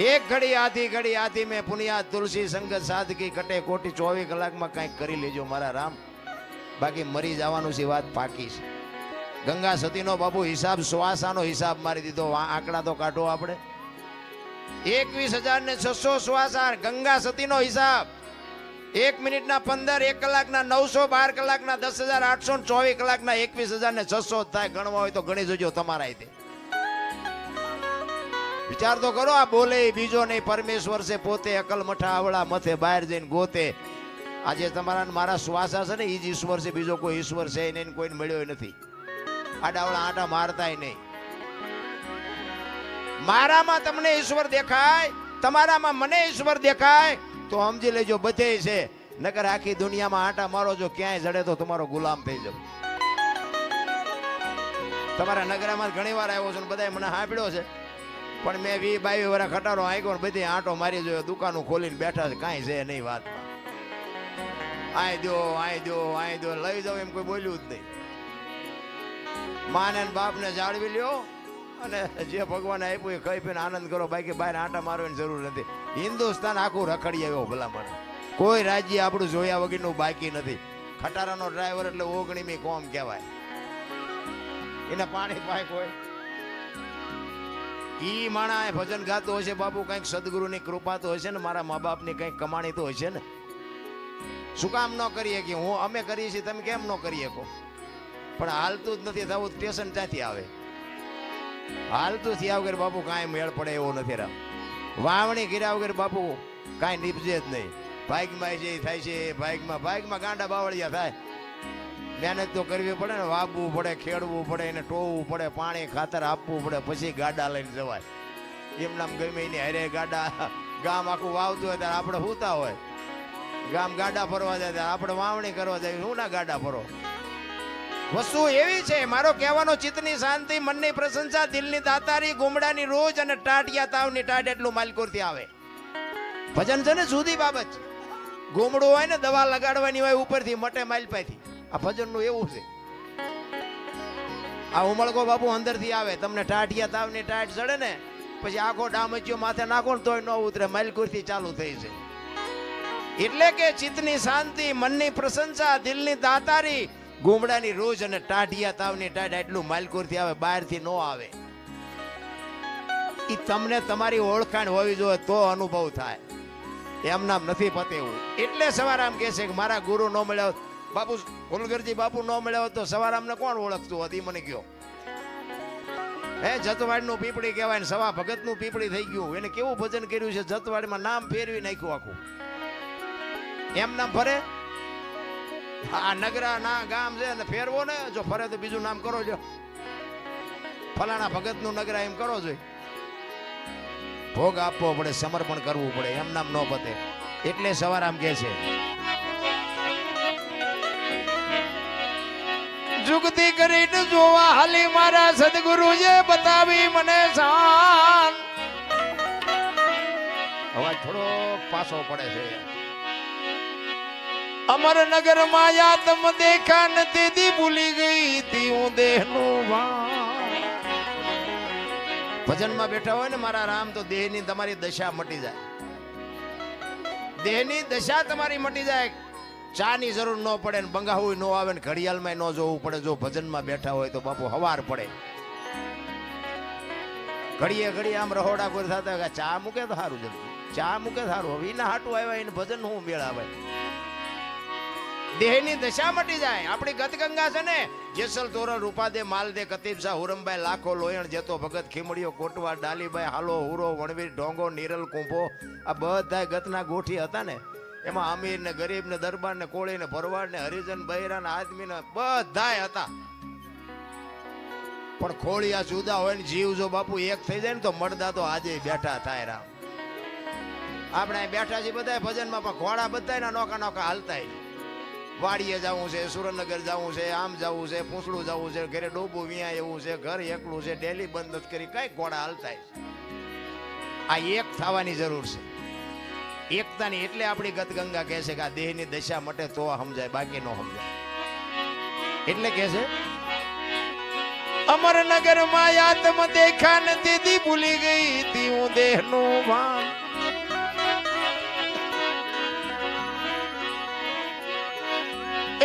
એક ઘડી આધી ઘડી આધી મેં પુનિયા તુલસી સંગત સાદગી કટે કોટી ચોવીસ કલાકમાં કંઈક કરી લેજો મારા રામ. બાકી મરી જવાનું છે વાત પાકી છે. ગંગા સતીનો બાપુ હિસાબ શ્વાસાનો હિસાબ મારી દીધો. આંકડા તો કાઢો આપણે. એકવીસ હજાર ને છસો શ્વાસા ગંગા સતીનો હિસાબ. એક મિનિટના પંદર, એક કલાકના નવસો બાર કલાકના દસ હજાર આઠસો ચોવીસ કલાકના એકવીસ હજાર ને છસો થાય. ગણવા હોય તો ગણી જોજો તમારા રીતે વિચાર તો કરો, આ બોલે બીજો નહીં, પરમેશ્વર છે, પોતે અકલ મઠા આવડા મથે બહાર જઈને ગોતે. આજે તમારા મારા શ્વાસ છે ને એ જ ઈશ્વર છે, બીજો કોઈ ઈશ્વર છે નહીં કોઈને મળ્યો નથી. આડાવડા આટા મારતાય નહીં. મારામાં તમને ઈશ્વર દેખાય, તમારામાં મને ઈશ્વર દેખાય, તો સમજી લેજો બધે છે. નકર આખી દુનિયામાં આટા મારો, જો ક્યાંય જડે તો તમારો ગુલામ થઈ જાવ તમારા નગરામાં ઘણી વાર આવ્યો છું ને બધાએ મને સાંભળ્યો છે. પણ મેં વી બાવી વર્ષ ખટારો આવ્યો ને બધી આંટો મારી જોયો, દુકાનો ખોલીને બેઠા છે, કાંઈ છે નહીં વાતમાં. આય દો આય દો આય દો, લઈ જાવ એમ કોઈ બોલ્યું જ નહીં. માને બાપને જાળવી લ્યો અને જે ભગવાન આપ્યું એ ખાઈ પીને આનંદ કરો, બાકી બહાર આંટા મારવાની જરૂર નથી. હિન્દુસ્તાન આખું રખડી આવ્યો ભલામણ. કોઈ રાજ્ય આપણું જોયા વગરનું બાકી નથી. ખટારાનો ડ્રાઈવર એટલે ઓગણીમી કોમ કહેવાય. એને પાણી પાક કોઈ ઈ માણા ભજન ગાતો હશે, બાપુ કંઈક સદગુરુની કૃપા તો હશે ને, મારા મા બાપની કંઈક કમાણી તો હશે ને. શું કામ ન કરીએ કે હું અમે કરીએ છીએ, તમે કેમ ન કરી શકો? પણ હાલતું જ નથી થવું સ્ટેશન ત્યાંથી આવે? હાલતું થયા વગર બાપુ કાંઈ મેળ પડે એવો નથી રામ વાવણી કર્યા વગર બાપુ કાંઈ નીપજે જ નહીં. બાઇકમાં જે થાય છે બાઇકમાં બાઇકમાં ગાંડા બાવળિયા થાય. મહેનત તો કરવી પડે ને વાવવું પડે, ખેડવું પડે, એને ટોવું પડે, પાણી ખાતર આપવું પડે, પછી ગાડા લઈને જવાય. એમ નામ ગમે એની હરે ગાડા, ગામ આખું વાવતું હોય ત્યારે આપણે હુતા હોય. ગામ ગાડા ફરવા જાય ત્યારે આપણે વાવણી કરવા જાય શું ના ગાડા ફરો? વસ્તુ એવી છે, મારો કહેવાનો ચિત્તની શાંતિ, મનની પ્રશંસા, દિલની દાતારી ગુમડાની રોજ અને ટાટિયા તાવની ટાટ એટલું માલકોરથી આવે. ભજન છે ને જુદી બાબત છે. ગોમડું હોય ને દવા લગાડવાની હોય ઉપરથી, મટે માલપાથી આ ભજનનું એવું છે. આ ઉમળકો બાપુ અંદરથી આવે, તમને ટાઢિયા તાવની ટાઢ ચડે ને, પછી આખો ડામચ્યો માથે નાખો ને તોય ન ઉતરે, માલકુરથી ચાલુ થઈ છે એટલે કે ચિત્તની શાંતિ, મનની પ્રશંસા, દિલની દાતારી ગુમડાની રોજ અને ટાઢિયા તાવની ટાઢ એટલું માલકુરથી આવે, બહારથી ન આવે. એ તમને તમારી ઓળખાણ હોવી જોઈએ, તો અનુભવ થાય. એમ નામ નથી પતેવું એટલે સવારામ કહે છે કે મારા ગુરુ ન મળ્યા બાપુ ફુલગરજી બાપુ ન મળ્યા તો તો સવારામને કોણ ઓળખતું હતી? મને કયો હે, જતવાડનું પીપળી કહેવાય ને સવા ભગતનું પીપળી થઈ ગયું. એને કેવું ભજન કર્યું છે? જતવાડમાં નામ ફેરવી નાખ્યું આખું. એમ નામ ફરે? આ નગરા ના ગામ છે ને ફેરવો ને, જો ફરે તો બીજું નામ કરો જો. ફલાણા ભગતનું નગરા એમ કરો જોઈએ ભોગ આપવો પડે, સમર્પણ કરવું પડે, એમ નામ ન પતે. એટલે સવાર આમ કે છે. જુગતી કરીને જોવા હાલી મારા સદગુરુએ બતાવી મને શાન. અવાજ થોડો પાછો પડે છે. અમરનગર માયા તમ દેખા ન તેથી ભૂલી ગઈ તી હું દેહનું ભાન ભજનમાં બેઠા હોય ને મારા રામ તો દેહની તમારી દશા મટી જાય. દેહની દશા તમારી મટી જાય. ચાની જરૂર ન પડે ને બંગાવું ન આવે ને ઘડિયાળમાં ન જોવું પડે. જો ભજનમાં બેઠા હોય તો બાપુ હવાર પડે. ઘડીએ ઘડીએ આમ રહોડા કોઈ થતા ચા મૂકે તો સારું જલ્દી. ચા મૂકે સારું હવે એના હાટું આવ્યા એને ભજન હું મેળ આવે દેહની દશા મટી જાય. આપણી ગતગંગા છે ને, જેસલ તોરલ રૂપાદે માલદે કતીબ શાહ હુરમભાઈ લાખો, લોયણ, જેતો ભગત, ખીમડીઓ કોટવા ડાલીભાઈ હાલો, હુરો, વણવીર, ઢોંગો, નીરલ, કુંભો, આ બધા ગતના ગોઠી હતા ને. એમાં અમીર ને ગરીબ ને દરબાર ને કોળી ને ભરવાડ ને હરિજન બૈરા ને આદમી ને બધાય હતા. પણ ખોળિયા જુદા હોય ને જીવ જો બાપુ એક થઈ જાય ને તો મળદા તો આજે બેઠા થાય રામ. આપણે બેઠા છીએ બધા ભજનમાં, પણ ઘોડા બધા નોકા નોકા હાલતા વાડીએ જવું છે, સુરેન્દ્રનગર જવું છે, આમ જવું છે, પૂંછડું જવું છે, ઘરે ડોબું વિયા એવું છે, ઘર એકલું છે, ડેલી બંધ કરી કઈ ઘોડા હાલતા આ એક થવાની જરૂર છે. એકતાની એટલે આપણી ગતગંગા કહે છે કે આ દેહની દશા મટે તો સમજાય, બાકી ન સમજાય. એટલે કહે છે, અમરનગરમાં યાતમ દેખા નથી ભૂલી ગઈ તી હું દેહનું ભાન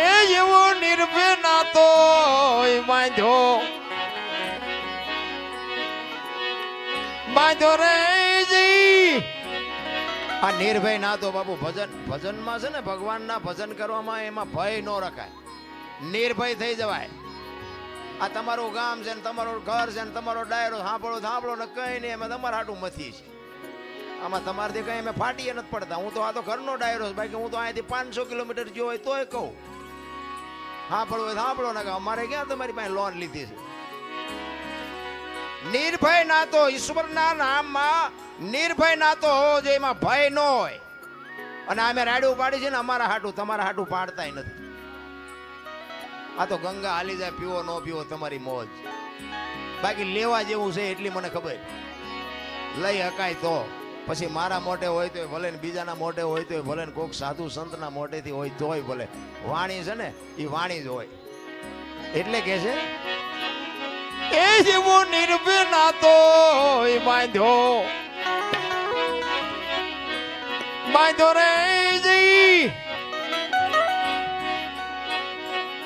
એ એવો નિર્ભય નાતો બાંધ્યો. બાંધ્યો રે જી આ નિર્ભય ના તો બાપુ ભજન, ભજનમાં છે ને ભગવાનના ભજન કરવામાં એમાં ભય ન રખાય. નિર્ભય થઈ જવાય. આ તમારું ગામ છે ને તમારું ઘર છે ને તમારો ડાયરો, સાંભળો સાંભળો ને કઈ નહીં, એમાં તમારા હાટું મથી છે. આમાં તમારાથી કઈ અમે ફાટીએ નથી પડતા. હું તો આ તો ઘરનો ડાયરો છે, બાકી હું તો અહીંયાથી પાંચસો કિલોમીટર ગયો હોય તોય કહું. સાંભળો સાંભળો ને અમારે ક્યાં તમારી પાસે લોન લીધી છે? નિર્ભય નાતો ઈશ્વરના નામમાં, નિર્ભય નાતો હોવો જોઈએ એમાં ભય ન હોય. અને અમે રાડું પાડી છે ને અમારા હાટું, તમારા હાટું પાડતા નથી. આ તો ગંગા હાલી જાય, પીવો ન પીવો તમારી મોજ. બાકી લેવા જેવું છે એટલી મને ખબર. લઈ હકાય તો. પછી મારા મોઢે હોય તો ભલે ને બીજાના મોઢે હોય તો ભલે ને કોઈક સાધુ સંતના મોઢેથી હોય તોય ભલે. વાણી છે ને એ વાણી જ હોય. એટલે કે છે એ જેવો નિર્ભય તો બાંધ્યો. બાંધ્યો રે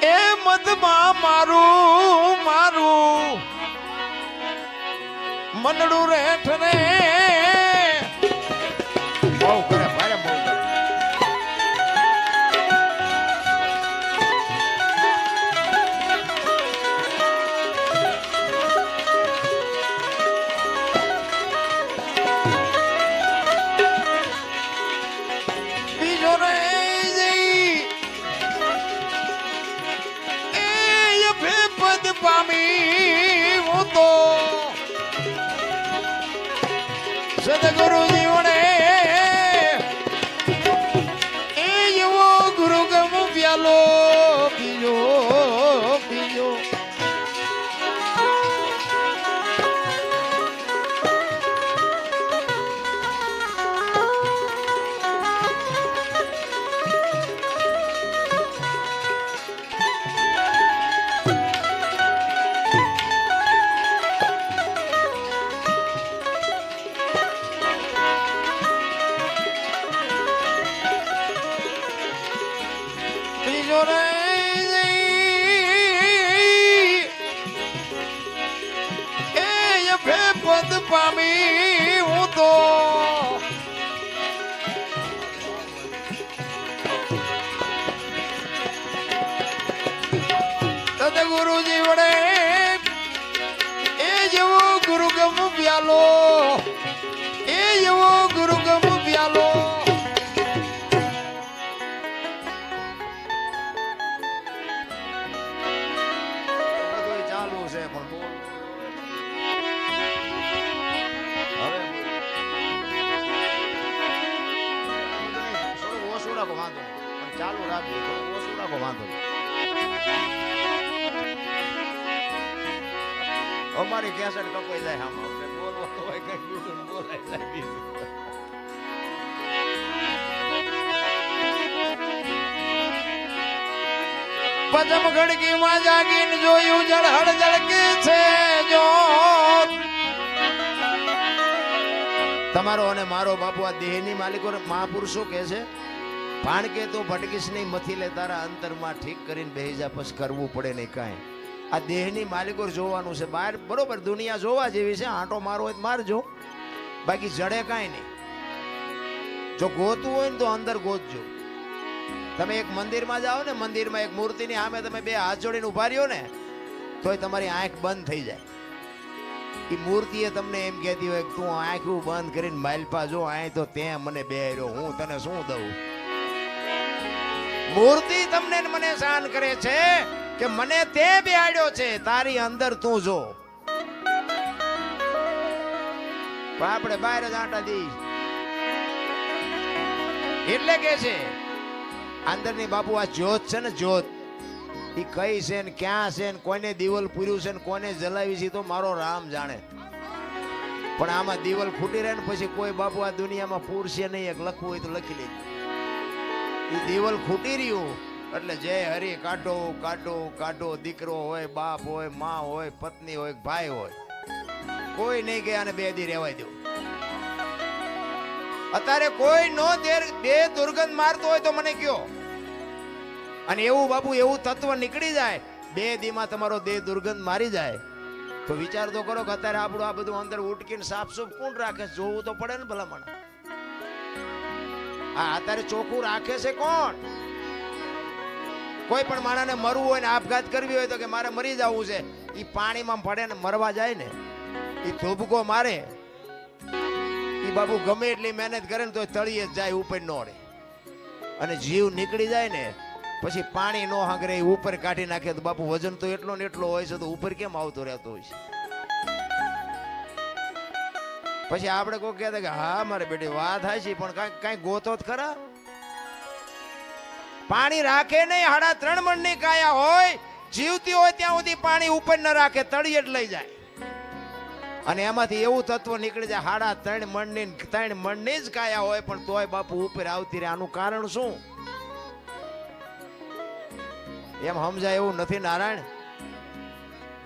એ મધમાં મારું મારું. મનડું રેઠ રે સદગુરુ જીવને પણ ચાલુ રાખજો થોડું ઓછું રાખો, વાંધો અમારી કેસેટ કપાઈ જાય આમ. આપણે બોલવાનું હોય કઈ બીજું બોલાય જાય પદમમાં જાગીને જોયું જળહળ જળકે છે જો. તમારો અને મારો બાપુ આ દેહની માલિકો મહાપુરુષો કે છે ભાણ કે તો ભટકીશ નહીં, મથી લે તારા અંતરમાં ઠીક કરીને બેહી જા કરવું પડે નહીં કાંઈ. આ દેહની માલિકો જોવાનું છે. બહાર બરોબર, દુનિયા જોવા જેવી છે. આંટો મારો હોય મારજો બાકી જડે કાંઈ નહીં. જો ગોતું હોય ને તો અંદર ગોતજો. તમે એક મંદિરમાં જાઓ ને, મંદિરમાં એક મૂર્તિની સામે તમે બે હાથ જોડીને ઊભા રહ્યો ને, તોય તમારી આંખ બંધ થઈ જાય. એ મૂર્તિએ તમને એમ કહેતી હોય તું આંખું બંધ કરીને માલપા જો, આય તો તે મને બે રહ્યો હું તને શું દઉં? મૂર્તિ તમને મને શાન કરે છે કે મને તે બિહાડ્યો છે, તારી અંદર તું જો. પણ આપણે બહાર જ આંટા દઈ. એટલે કે છે, અંદરની બાપુ આ જ્યોત છે ને જ્યોત એ કઈ છે ને ક્યાં છે ને કોઈને દીવલ પૂર્યું છે ને કોને જલાવી છે તો મારો રામ જાણે. પણ આમાં દીવલ ફૂટી રહે ને પછી કોઈ બાપુ આ દુનિયામાં પૂરશે નહીં, એક લખવું હોય તો લખી લેજો. દીવલ ખૂટી રહ્યું. એટલે જય હરી કાઢો કાઢો કાઢો. દીકરો હોય, બાપ હોય, માં હોય, પત્ની હોય, ભાઈ હોય. કોઈ નહીં કે આને બે દી રહેવાય દો. અત્યારે કોઈ નો બે દુર્ગંધ મારતો હોય તો મને કયો. અને એવું બાપુ, એવું તત્વ નીકળી જાય, બે દીમાં તમારો દેહ દુર્ગંધ મારી જાય. તો વિચાર તો કરો કે અત્યારે આપણું આ બધું અંદર ઉટકીને સાફ સુફ કોણ રાખે? જોવું તો પડે ને ભલામણ. આ અત્યારે ચોખ્ખું રાખે છે કોણ? કોઈ પણ માણસને મરવું હોય ને આપઘાત કરવી હોય તો કે મારે મરી જવું છે એ પાણીમાં પડે ને મરવા જાય ને એ ધોબકો મારે. એ બાબુ ગમે એટલી મહેનત કરે ને તો તળીએ જ જાય, ઉપર નો રે અને જીવ નીકળી જાય ને, પછી પાણી નો હાંગરે ઉપર કાઢી નાખે તો બાપુ વજન તો એટલો ને એટલો હોય છે તો ઉપર કેમ આવતો રહેતો હોય છે? પછી આપણે કોઈ કહેતા કે, હા, મારે બેટી, વાત છે પણ કઈ કઈ ગોતો જ ખરા? પાણી રાખે નહીં, હાડા ત્રણ મણની કાયા હોય, જીવતી હોય ત્યાં સુધી પાણી ઉપર ન રાખે, તળિયે લઈ જાય. અને એમાંથી એવું તત્વ નીકળી જાય, હાડા ત્રણ મણની ત્રણ મણની જ કાયા હોય, પણ તોય બાપુ ઉપર આવતી રહે, આનું કારણ શું? એમ સમજાય એવું નથી નારાયણ?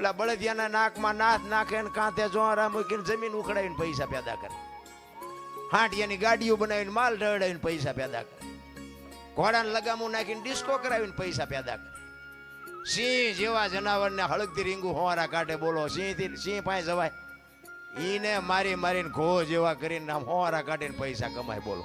ઓલા બળદિયાના નાકમાં નાથ નાખે ને કાંતે જોરા મૂકીને જમીન ઉખડાવીને પૈસા પેદા કરે. હાંટિયાની ગાડીઓ બનાવીને માલ ઢળાવીને પૈસા પેદા કરે. ઘોડાને લગામું નાખીને ડિસ્કો કરાવીને પૈસા પેદા કરે. સિંહ જેવા જનાવરને હળગતી રીંગું હોવારા કાઢે બોલો, સિંહથી, સિંહ પાસે જવાય. ઈને મારી મારીને ઘો જેવા કરીને આમ હોવારા કાઢીને પૈસા કમાય બોલો.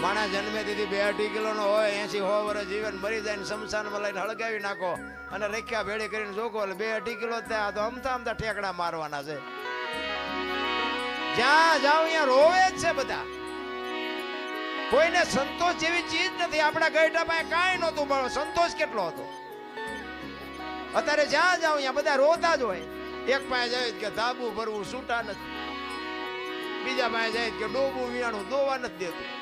માણસ જન્મે તેથી બે અઢી કિલો નો હોય એસી હો વર્ષ જીવન મરી જાય ને શમશાનમાં લઈને હળગાવી નાખો અને રેખ્યા ભેળી કરીને જોકો એટલે બે અઢી કિલો ત્યાં તો અમથા અમથા ઠેકડા મારવાના છે. જ્યાં જાઓ ત્યાં રોવે જ છે બધા. કોઈને સંતોષ જેવી ચીજ નથી. આપણા ગઈઢા પાસે કાંઈ નહોતું, પણ સંતોષ કેટલો હતો? અત્યારે જ્યાં જાઓ ત્યાં બધા રોતા જ હોય. એક પાસે જાય કે ધાબુ ભરવું છૂટા નથી. બીજા પાસે જાય કે ડોબું વિયાણું દોવા નથી દેતું.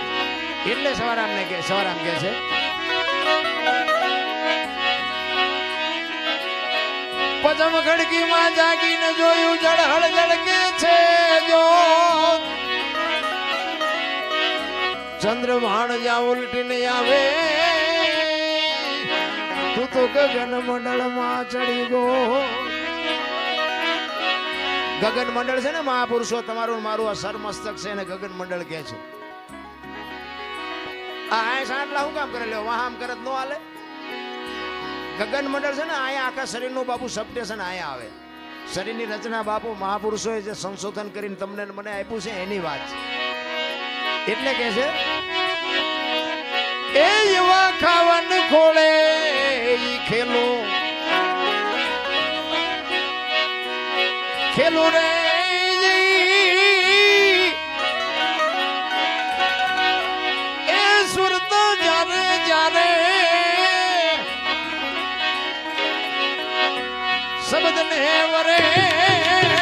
એટલે સવારામ ને કે સવારામ કે છે. પદમ ખડકી માં જાગીને જોયું જળહળ જળકે છે જો. ચંદ્રભાણ જ્યાં ઉલટીને આવે, તું તો ગગન મંડળમાં ચડી ગો ગગન મંડળ છે ને મહાપુરુષો, તમારું મારું આ સરમસ્તક છે ને ગગન મંડળ કે છે? ગગન મંડળ છે ને અહીંયા આખા શરીરનું બાપુ સબસ્ટેશન અહીંયા આવે. શરીરની રચના બાપુ મહાપુરુષોએ જે સંશોધન કરીને તમને મને આપ્યું છે એની વાત છે. એટલે કે છે, એ એવા ખાવન ખોળે ઈ ખેલો. ખેલો રે. શબ્દ ને વરે.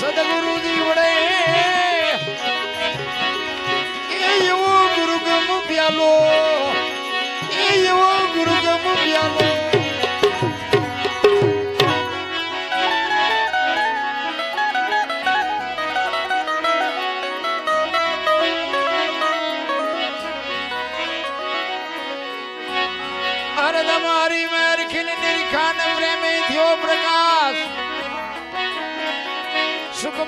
સદગુરુજી દીવડે એ એવો ગુરુગમ પ્યાલો. એ એવો ગુરુગમ પ્યાલો.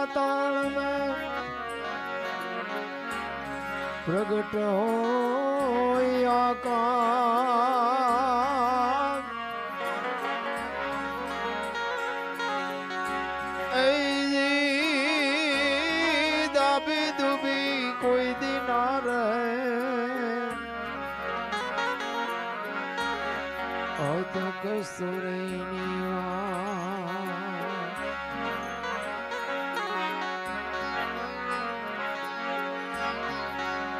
પાતાળ પ્રગટ હોય આકાશ.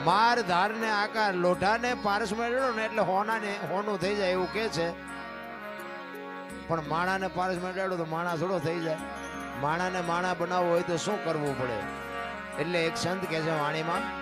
માર ધારને આકાર લોઢાને પારસ મેળવ્યો ને એટલે હોનાને, હોનું થઈ જાય એવું કે છે. પણ માણાને પારસ મેળવ્યો તો માણા થોડો થઈ જાય. માણાને માણા બનાવવો હોય તો શું કરવું પડે? એટલે એક સંત કહે છે વાણીમાં